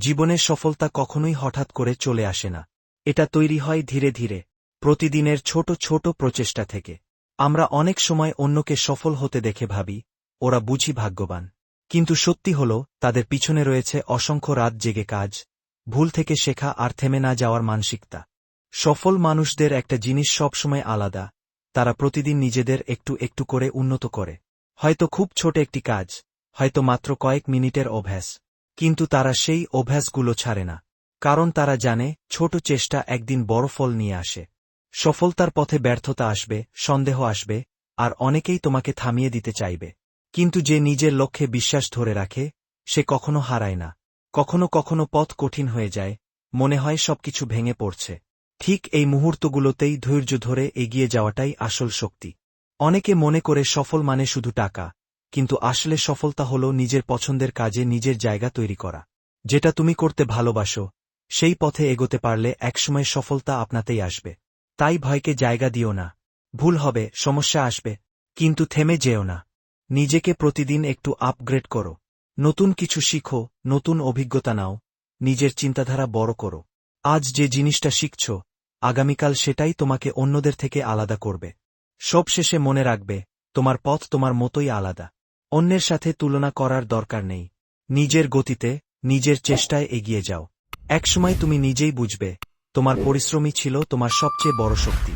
জীবনের সফলতা কখনোই হঠাৎ করে চলে আসে না। এটা তৈরি হয় ধীরে ধীরে, প্রতিদিনের ছোট ছোট প্রচেষ্টা থেকে। আমরা অনেক সময় অন্যকে সফল হতে দেখে ভাবি, ওরা বুঝি ভাগ্যবান। কিন্তু সত্যি হল, তাদের পিছনে রয়েছে অসংখ্য রাত জেগে কাজ, ভুল থেকে শেখা আর থেমে না যাওয়ার মানসিকতা। সফল মানুষদের একটা জিনিস সবসময় আলাদা, তারা প্রতিদিন নিজেদের একটু একটু করে উন্নত করে। হয়তো খুব ছোট একটি কাজ, হয়তো মাত্র কয়েক মিনিটের অভ্যাস। কিন্তু তারা সেই অভ্যাসগুলো ছাড়ে না, কারণ তারা জানে ছোট চেষ্টা একদিন বড় ফল নিয়ে আসে। সফলতার পথে ব্যর্থতা আসবে, সন্দেহ আসবে, আর অনেকেই তোমাকে থামিয়ে দিতে চাইবে। কিন্তু যে নিজের লক্ষ্যে বিশ্বাস ধরে রাখে, সে কখনো হারায় না। কখনো কখনো পথ কঠিন হয়ে যায়, মনে হয় সবকিছু ভেঙে পড়ছে। ঠিক এই মুহূর্তগুলোতেই ধৈর্য ধরে এগিয়ে যাওয়াটাই আসল শক্তি। অনেকে মনে করে সফল মানে শুধু টাকা কিন্তু আসলে সফলতা হল নিজের পছন্দের কাজে নিজের জায়গা তৈরি করা। যেটা তুমি করতে ভালোবাসো, সেই পথে এগোতে পারলে একসময় সফলতা আপনাতেই আসবে। তাই ভয়কে জায়গা দিও না। ভুল হবে, সমস্যা আসবে, কিন্তু থেমে যেও না। নিজেকে প্রতিদিন একটু আপগ্রেড করো। নতুন কিছু শিখো, নতুন অভিজ্ঞতা নাও, নিজের চিন্তাধারা বড় করো। আজ যে জিনিসটা শিখছ, আগামীকাল সেটাই তোমাকে অন্যদের থেকে আলাদা করবে। সবশেষে মনে রাখবে, তোমার পথ তোমার মতোই আলাদা। অন্যের সাথে তুলনা করার দরকার নেই। নিজের গতিতে, নিজের চেষ্টায় এগিয়ে যাও। একসময় তুমি নিজেই বুঝবে, তোমার পরিশ্রমই ছিল তোমার সবচেয়ে বড় শক্তি।